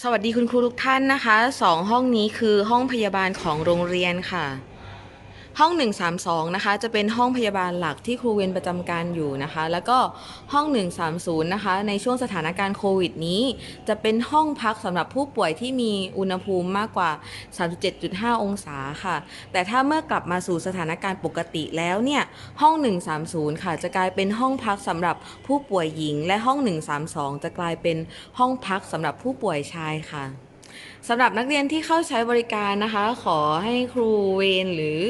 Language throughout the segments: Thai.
สวัสดีคุณครูทุกท่านนะคะสองห้องนี้คือห้องพยาบาลของโรงเรียนค่ะ ห้อง 132 นะคะ จะเป็นห้องพยาบาลหลักที่ครูเวรประจำการอยู่นะคะ แล้วก็ห้อง 130 นะคะ ในช่วงสถานการณ์โควิดนี้ จะเป็นห้องพักสำหรับผู้ป่วยที่มีอุณหภูมิมากกว่า 37.5 องศาค่ะ แต่ถ้าเมื่อกลับมาสู่สถานการณ์ปกติแล้วเนี่ย ห้อง 130 ค่ะ จะกลายเป็นห้องพักสำหรับผู้ป่วยหญิง และห้อง 132 จะกลายเป็นห้องพักสำหรับผู้ป่วยชายค่ะ สำหรับนักเรียนที่เข้าใช้บริการนะคะ ขอให้ครูเวรหรือ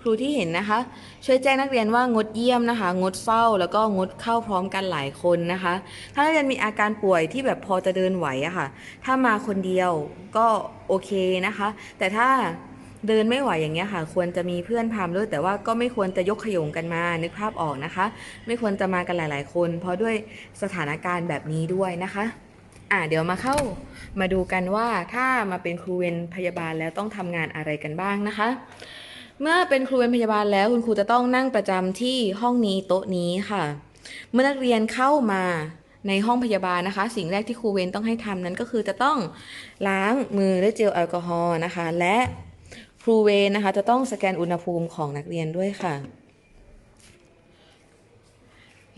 ครูที่เห็นนะคะ ช่วยแจ้งนักเรียนว่างดเยี่ยมนะคะ งดเฝ้าแล้วก็งดเข้าพร้อมกันหลายคนนะคะ ถ้านักเรียนมีอาการป่วยที่แบบพอจะเดินไหวอะค่ะ ถ้ามาคนเดียวก็โอเคนะคะ แต่ถ้าเดินไม่ไหวอย่างเงี้ยค่ะ ควรจะมีเพื่อนพามด้วย แต่ว่าก็ไม่ควรจะยกขยงกันมานึกภาพออกนะคะ ไม่ควรจะมากันหลาย ๆ คน เพราะด้วยสถานการณ์แบบนี้ด้วยนะคะ อะเดี๋ยวมาเข้ามาดูกันว่าถ้ามาเป็นครูเวรพยาบาลแล้วต้องทำงานอะไรกันบ้างนะคะ เมื่อเป็นครูเวรพยาบาลแล้วคุณครูจะต้องนั่งประจำที่ห้องนี้โต๊ะนี้ค่ะ เมื่อนักเรียนเข้ามาในห้องพยาบาลนะคะ สิ่งแรกที่ครูเวรต้องให้ทำนั้นก็คือจะต้องล้างมือด้วยเจลแอลกอฮอล์นะคะ และครูเวรนะคะ จะต้องสแกนอุณหภูมิของนักเรียนด้วยค่ะ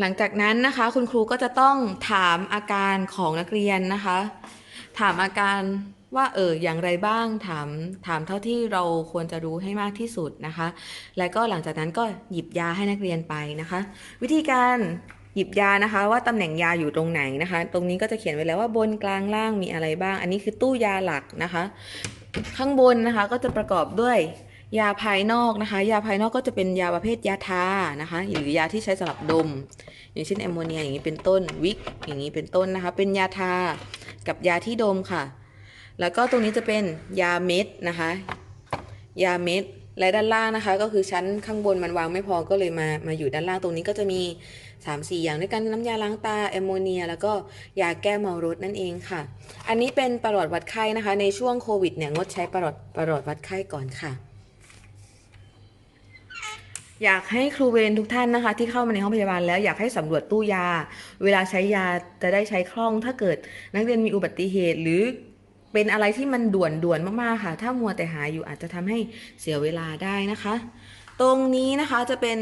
หลังจากนั้นนะคะคุณครูก็จะต้องถามอาการของนักเรียนนะคะ ถามอาการว่าเอออย่างไรบ้างถามถามเท่าที่เราควรจะรู้ให้มากที่สุดนะคะ และก็หลังจากนั้นก็หยิบยาให้นักเรียนไปนะคะ วิธีการหยิบยานะคะ ว่าตำแหน่งยาอยู่ตรงไหนนะคะ ตรงนี้ก็จะเขียนไว้แล้วว่าบนกลางล่างมีอะไรบ้าง อันนี้คือตู้ยาหลักนะคะ ข้างบนนะคะก็จะประกอบด้วย ยาภายนอกนะคะ ยาภายนอกก็จะเป็นยาประเภทยาทานะคะ หรือยาที่ใช้สำหรับดม อย่างเช่นแอมโมเนียอย่างนี้เป็นต้นวิกอย่างนี้เป็นต้นนะคะ เป็นยาทากับยาที่ดมค่ะ แล้วก็ตรงนี้จะเป็นยาเม็ดนะคะ ยาเม็ดและด้านล่างนะคะ ก็คือชั้นข้างบนมันวางไม่พอก็เลยมามาอยู่ด้านล่างตรงนี้ก็จะมี 3 4 อย่างด้วยกันน้ำยาล้างตาแอมโมเนีย แล้วก็ยาแก้เมารถนั่นเองค่ะ อันนี้เป็นประหลอดวัดไข้นะคะ ในช่วงโควิดเนี่ยงดใช้ประหลอดประหลอดวัดไข้ก่อนค่ะ อยากให้ครูเวรทุกท่านนะคะ ที่เข้ามาในห้องพยาบาลแล้วอยากให้สำรวจตู้ยา เวลาใช้ยาจะได้ใช้คล่องถ้าเกิดนักเรียนมีอุบัติเหตุหรือเป็นอะไรที่มันด่วนด่วนมากๆค่ะ ถ้ามัวแต่หาอยู่อาจจะทำให้เสียเวลาได้นะคะ ตรงนี้นะคะจะเป็น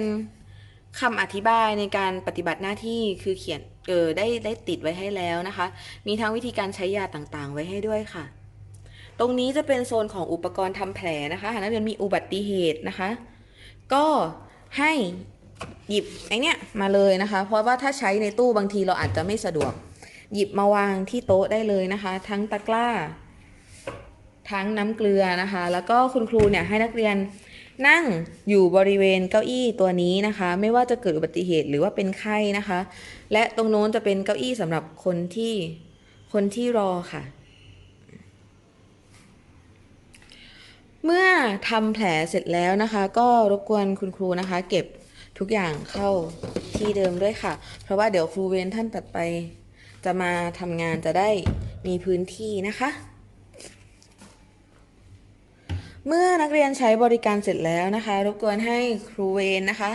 คำอธิบายในการปฏิบัติหน้าที่คือเขียนเออได้ได้ติดไว้ให้แล้วนะคะ มีทั้งวิธีการใช้ยาต่างๆ ไว้ให้ด้วยค่ะ ตรงนี้จะเป็นโซนของอุปกรณ์ทำแผลนะคะหากนักเรียนมีอุบัติเหตุนะคะ ก็ ให้หยิบไอเนี้ยมาเลยนะคะ เพราะว่าถ้าใช้ในตู้บางทีเราอาจจะไม่สะดวก หยิบมาวางที่โต๊ะได้เลยนะคะ ทั้งตะกร้า ทั้งน้ำเกลือนะคะ แล้วก็คุณครูเนี่ยให้นักเรียนนั่งอยู่บริเวณเก้าอี้ตัวนี้นะคะ ไม่ว่าจะเกิดอุบัติเหตุหรือว่าเป็นไข้นะคะ และตรงโน้นจะเป็นเก้าอี้สำหรับคนที่คนที่รอค่ะ เมื่อทำแผลเสร็จแล้วนะคะ ก็รบกวนคุณครูนะคะ เก็บทุกอย่างเข้าที่เดิมด้วยค่ะ เพราะว่าเดี๋ยวครูเวรท่านตัดไป จะมาทำงานจะได้มีพื้นที่นะคะ เมื่อนักเรียนใช้บริการเสร็จแล้วนะคะ รบกวนให้ครูเวรนะคะ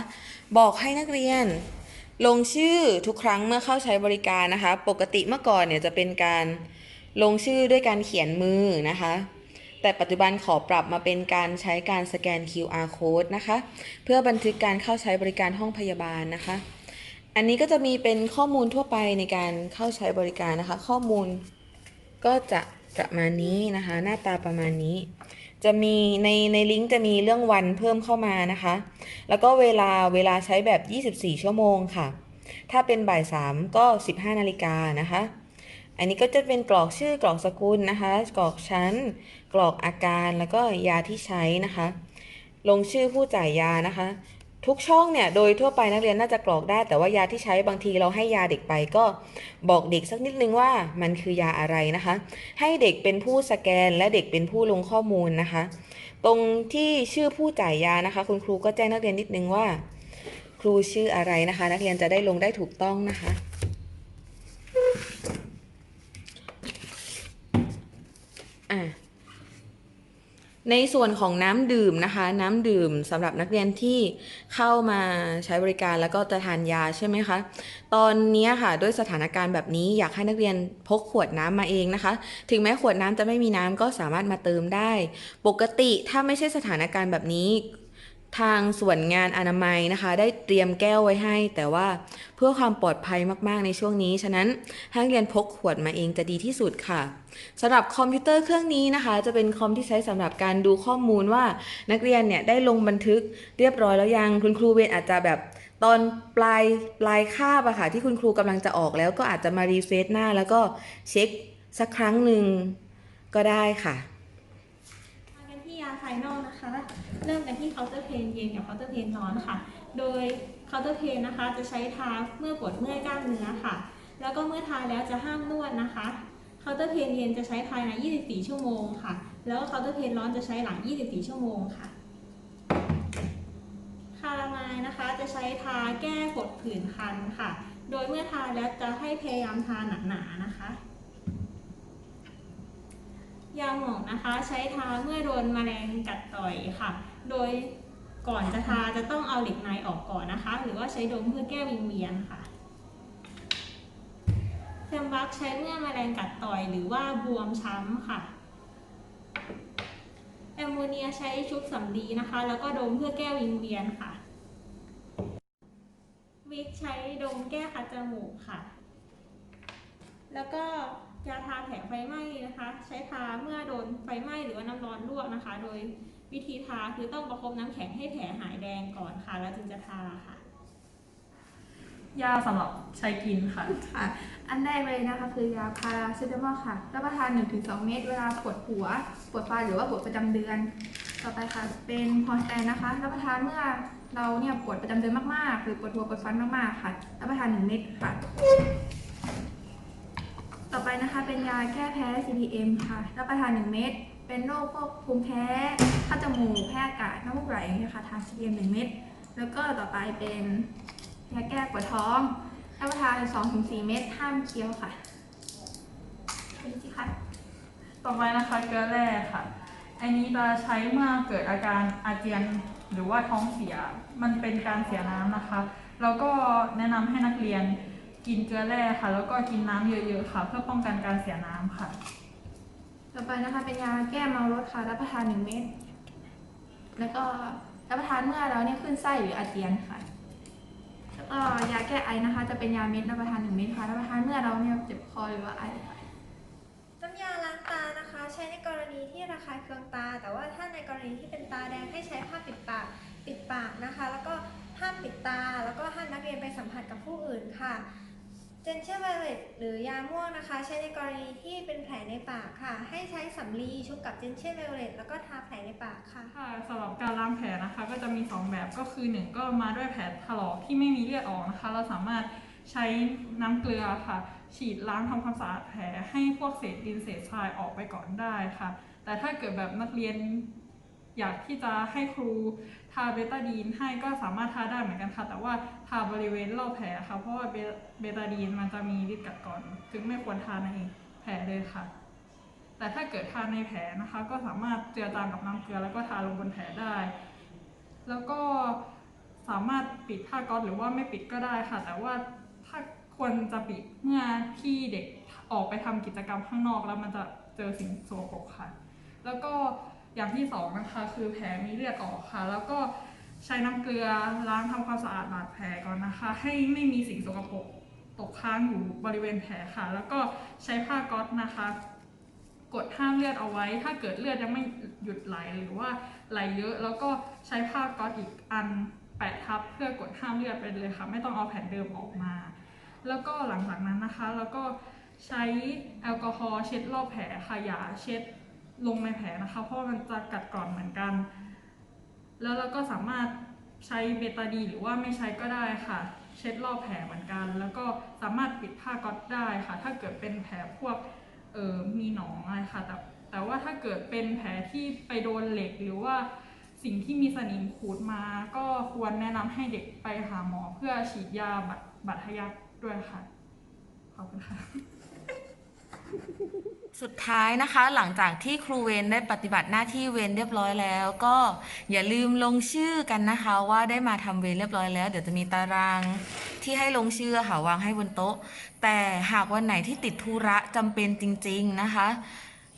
บอกให้นักเรียนลงชื่อทุกครั้งเมื่อเข้าใช้บริการนะคะ ปกติเมื่อก่อนเนี่ยจะเป็นการลงชื่อด้วยการเขียนมือนะคะ แต่ปัจจุบันขอปรับมาเป็นการใช้การสแกน QR code นะคะ เพื่อบันทึกการเข้าใช้บริการห้องพยาบาลนะคะ อันนี้ก็จะมีเป็นข้อมูลทั่วไปในการเข้าใช้บริการนะคะ ข้อมูลก็จะประมาณนี้นะคะ หน้าตาประมาณนี้ จะมีในในลิงก์จะมีเรื่องวันเพิ่มเข้ามานะคะ แล้วก็เวลาเวลาใช้แบบ 24 ชั่วโมงค่ะ ถ้าเป็นบ่ายสามก็ 15 นาฬิกานะคะ อันนี้ก็จะเป็นกรอกชื่อกรอกสกุลนะคะ กรอกชั้น กรอกอาการแล้วก็ยาที่ใช้นะคะ ลงชื่อผู้จ่ายยานะคะ ทุกช่องเนี่ยโดยทั่วไปนักเรียนน่าจะกรอกได้ แต่ว่ายาที่ใช้บางทีเราให้ยาเด็กไปก็บอกเด็กสักนิดนึงว่ามันคือยาอะไรนะคะ ให้เด็กเป็นผู้สแกนและเด็กเป็นผู้ลงข้อมูลนะคะ ตรงที่ชื่อผู้จ่ายยานะคะ คุณครูก็แจ้งนักเรียนนิดนึงว่า ครูชื่ออะไรนะคะ นักเรียนจะได้ลงได้ถูกต้องนะคะ ในส่วนของน้ำดื่มนะคะ น้ำดื่มสำหรับนักเรียนที่เข้ามาใช้บริการแล้วก็จะทานยาใช่ไหมคะตอนนี้ค่ะด้วยสถานการณ์แบบนี้อยากให้นักเรียนพกขวดน้ำมาเองนะคะ ถึงแม้ขวดน้ำจะไม่มีน้ำก็สามารถมาเติมได้ ปกติถ้าไม่ใช่สถานการณ์แบบนี้ ทางส่วนงานอนามัยนะคะ ได้เตรียมแก้วไว้ให้ แต่ว่าเพื่อความปลอดภัยมากๆในช่วงนี้ ฉะนั้นให้นักเรียนพกขวดมาเองจะดีที่สุดค่ะสำหรับคอมพิวเตอร์เครื่องนี้นะคะ จะเป็นคอมที่ใช้สำหรับการดูข้อมูลว่านักเรียนเนี่ยได้ลงบันทึกเรียบร้อยแล้วยังคุณครูเวนอาจจะแบบตอนปลายปลายคาบอะค่ะที่คุณครูกำลังจะออกแล้วก็อาจจะมารีเฟซหน้า แล้วก็เช็คสักครั้งหนึ่งก็ได้ค่ะ ภายนอกนะคะ เริ่มกันที่เคาน์เตอร์เพนเย็นกับเคาน์เตอร์เพนร้อนค่ะ โดยเคาน์เตอร์เพนนะคะ จะใช้ทาเมื่อปวดเมื่อยกล้ามเนื้อค่ะ แล้วก็เมื่อทาแล้วจะห้ามนวดนะคะเคาน์เตอร์เพนเย็นจะใช้ภายใน 24 ชั่วโมงค่ะ แล้วก็เคาน์เตอร์เพนร้อนจะใช้หลัง 24 ชั่วโมงค่ะคาราไมายนะคะจะใช้ทาแก้กดผื่นคันค่ะ โดยเมื่อทาแล้วจะให้พยายามทาหนาๆนะคะ ยาหมองนะคะใช้ทาเมื่อโดนแมลงกัดต่อยค่ะ โดยก่อนจะทาจะต้องเอาเหล็กในออกก่อนนะคะ หรือว่าใช้ดมเพื่อแก้วิงเวียนค่ะแซมบักใช้เมื่อแมลงกัดต่อยหรือว่าบวมช้ำค่ะแอมโมเนียใช้ชุบสำลีนะคะ แล้วก็ดมเพื่อแก้วิงเวียนค่ะ วิกใช้ดมแก้คัดจมูกค่ะ แล้วก็ ยาทาแผลไฟไหม้นะคะ ใช้ทาเมื่อโดนไฟไหม้หรือว่าน้ำร้อนลวกนะคะ โดยวิธีทาคือต้องประคบน้ำแข็งให้แผลหายแดงก่อนค่ะ แล้วจึงจะทาค่ะ ยาสำหรับใช้กินค่ะ ค่ะ อันแรกเลยนะคะ คือยาพาราเซตามอลค่ะ รับประทาน 1-2 เม็ดเวลาปวดหัว ปวดฟันหรือว่าปวดประจำเดือน ต่อไปค่ะ เป็นพอสแตนนะคะ รับประทานเมื่อเราเนี่ยปวดประจำเดือนมากๆ หรือปวดหัวปวดฟันมากๆค่ะ รับประทาน 1 เม็ดค่ะต่อ ไปนะคะเป็นยาแก้แพ้ CPM ค่ะ รับประทาน 1 เม็ด เป็นโรคพวกภูมิแพ้คัดจมูก แพ้อากาศน้ำมูกไหลอย่างเงี้ยค่ะทาน CPM 1 เม็ด แล้วก็ต่อไปเป็นยาแก้ปวดท้อง รับประทาน 2-4 เม็ด ห้ามเคี้ยวค่ะเป็นสิคะต่อไปนะคะเกลือแร่ค่ะ อันนี้จะใช้เมื่อเกิดอาการอาเจียนหรือว่าท้องเสีย มันเป็นการเสียน้ำนะคะ แล้วก็แนะนำให้นักเรียน กินเกลือแร่ค่ะ แล้วก็กินน้ำเยอะๆค่ะ เพื่อป้องกันการเสียน้ำค่ะ ต่อไปนะคะเป็นยาแก้เมารถค่ะรับประทาน1เม็ดแล้วก็รับประทานเมื่อเราเนี่ยขึ้นไส้หรืออาเจียนค่ะแล้วก็ยาแก้ไอนะคะ จะเป็นยาเม็ดรับประทาน1เม็ดค่ะรับประทานเมื่อเราเนี่ยเจ็บคอหรือว่าไอค่ะน้ำยาล้างตานะคะ ใช้ในกรณีที่ระคายเคืองตา แต่ว่าถ้าในกรณีที่เป็นตาแดงให้ใช้ผ้าปิดปากปิดปากนะคะ แล้วก็ห้ามปิดตา แล้วก็ห้ามนักเรียนไปสัมผัสกับผู้อื่นค่ะ เจนเชอร์ไวเลตหรือยาม่วงนะคะ ใช้ในกรณีที่เป็นแผลในปากค่ะ ให้ใช้สำลีชุบกับเจนเชอร์ไวเลตแล้วก็ทาแผลในปากค่ะ ค่ะสำหรับการล้างแผลนะคะ ก็จะมี 2 แบบก็คือ 1 ก็มาด้วยแผลถลอกที่ไม่มีเลือดออกนะคะ เราสามารถใช้น้ำเกลือค่ะ ฉีดล้างทำความสะอาดแผลให้พวกเศษดินเศษทรายออกไปก่อนได้ค่ะ แต่ถ้าเกิดแบบนักเรียนอยากที่จะให้ครูาเบตาดีนให้ก็สามารถทาได้เหมือนกันค่ะ แต่ว่าทาบริเวณรอบแผลค่ะ เพราะว่าเบตาดีนมันจะมีฤทธิ์กัดกร่อน จึงไม่ควรทาในแผลเลยค่ะ แต่ถ้าเกิดทาในแผลนะคะ ก็สามารถเจือจางกับน้ำเกลือแล้วก็ทาลงบนแผลได้ แล้วก็สามารถปิดผ้าก๊อซหรือว่าไม่ปิดก็ได้ค่ะ แต่ว่าถ้าควรจะปิดเมื่อที่เด็กออกไปทำกิจกรรมข้างนอกแล้วมันจะเจอสิ่งโสโครกค่ะ แล้วก็ อย่างที่สองนะคะคือแผลมีเลือดออกค่ะ แล้วก็ใช้น้ำเกลือล้างทำความสะอาดบาดแผลก่อนนะคะ ให้ไม่มีสิ่งสกปรกตกค้างอยู่บริเวณแผลค่ะ แล้วก็ใช้ผ้าก๊อซนะคะ กดห้ามเลือดเอาไว้ ถ้าเกิดเลือดยังไม่หยุดไหลหรือว่าไหลเยอะ แล้วก็ใช้ผ้าก๊อซอีกอันแปะทับเพื่อกดห้ามเลือดไปเลยค่ะ ไม่ต้องเอาแผ่นเดิมออกมา แล้วก็หลังจากนั้นนะคะ แล้วก็ใช้แอลกอฮอล์เช็ดรอบแผลค่ะอย่าเช็ด ลงในแผลนะคะ เพราะมันจะกัดก่อนเหมือนกัน แล้วเราก็สามารถใช้เบตาดีหรือว่าไม่ใช้ก็ได้ค่ะ เช็ดรอบแผลเหมือนกัน แล้วก็สามารถปิดผ้าก๊อซได้ค่ะ ถ้าเกิดเป็นแผลพวกเออมีหนองอะไรค่ะ แต่แต่ว่าถ้าเกิดเป็นแผลที่ไปโดนเหล็กหรือว่าสิ่งที่มีสนิมขูดมา ก็ควรแนะนำให้เด็กไปหาหมอเพื่อฉีดยาบัดบัดทะยักด้วยค่ะ ขอบคุณค่ะ สุดท้ายนะคะหลังจากที่ครูเวนได้ปฏิบัติหน้าที่เวรเรียบร้อยแล้ว ก็อย่าลืมลงชื่อกันนะคะว่าได้มาทำเวรเรียบร้อยแล้ว เดี๋ยวจะมีตารางที่ให้ลงชื่อค่ะวางให้บนโต๊ะ แต่หากวันไหนที่ติดธุระจำเป็นจริง ๆนะคะ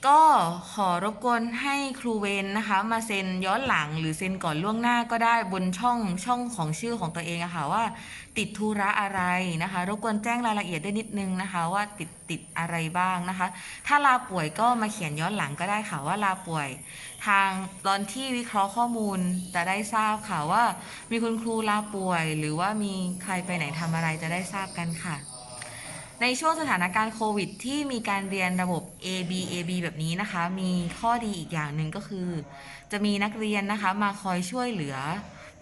ก็ขอรบกวนให้ครูเวนนะคะ มาเซ็นย้อนหลังหรือเซ็นก่อนล่วงหน้าก็ได้บนช่องช่องของชื่อของตัวเองอะค่ะว่า ติดธุระอะไรนะคะ รบกวนแจ้งรายละเอียดได้วยนิดนึงนะคะ ว่าติดติดอะไรบ้างนะคะ ถ้าลาป่วยก็มาเขียนย้อนหลังก็ได้ค่ะว่าลาป่วย ทางตอนที่วิเคราะห์ข้อมูลจะได้ทราบค่ะว่า มีคุณครูลาป่วย หรือว่ามีใครไปไหนทำอะไรจะได้ทราบกันค่ะ ในช่วงสถานการณ์โควิด ที่มีการเรียนระบบ A B A B แบบนี้นะคะ มีข้อดีอีกอย่างหนึ่งก็คือ จะมีนักเรียนนะคะมาคอยช่วยเหลือ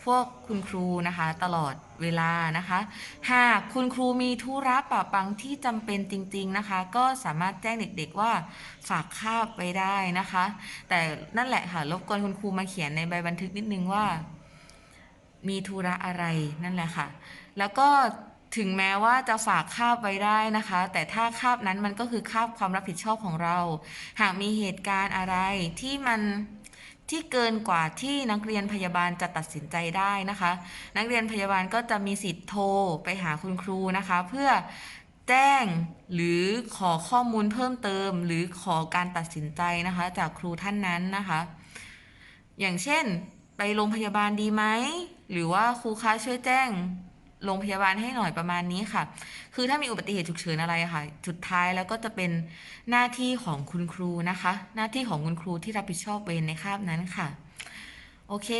พวกคุณครูนะคะตลอดเวลานะคะ หากคุณครูมีธุระปะปังที่จำเป็นจริง ๆนะคะ ก็สามารถแจ้งเด็กๆว่าฝากคาบไปได้นะคะ แต่นั่นแหละค่ะรบกวนคุณครูมาเขียนในใบบันทึกนิดนึงว่า มีธุระอะไรนั่นแหละค่ะ แล้วก็ ถึงแม้ว่าจะฝากคาบไว้ได้นะคะ แต่ถ้าคาบนั้นมันก็คือคาบความรับผิดชอบของเรา หากมีเหตุการณ์อะไรที่มันที่เกินกว่าที่นักเรียนพยาบาลจะตัดสินใจได้นะคะ นักเรียนพยาบาลก็จะมีสิทธิ์โทรไปหาคุณครูนะคะ เพื่อแจ้งหรือขอข้อมูลเพิ่มเติม หรือขอการตัดสินใจนะคะ จากครูท่านนั้นนะคะ อย่างเช่น ไปโรงพยาบาลดีไหม หรือว่าครูคะช่วยแจ้ง โรงพยาบาลให้หน่อยประมาณนี้ค่ะ คือถ้ามีอุบัติเหตุฉุกเฉินอะไรค่ะ สุดท้ายแล้วก็จะเป็นหน้าที่ของคุณครูนะคะ หน้าที่ของคุณครูที่รับผิดชอบเวรในคาบนั้นค่ะ โอเค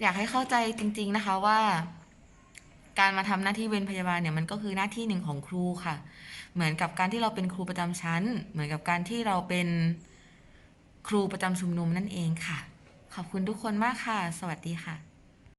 อยากให้เข้าใจจริง ๆนะคะว่า การมาทำหน้าที่เวรพยาบาลเนี่ยมันก็คือหน้าที่หนึ่งของครูค่ะ เหมือนกับการที่เราเป็นครูประจำชั้น เหมือนกับการที่เราเป็นครูประจำชุมนุมนั่นเองค่ะ ขอบคุณทุกคนมากค่ะ สวัสดีค่ะ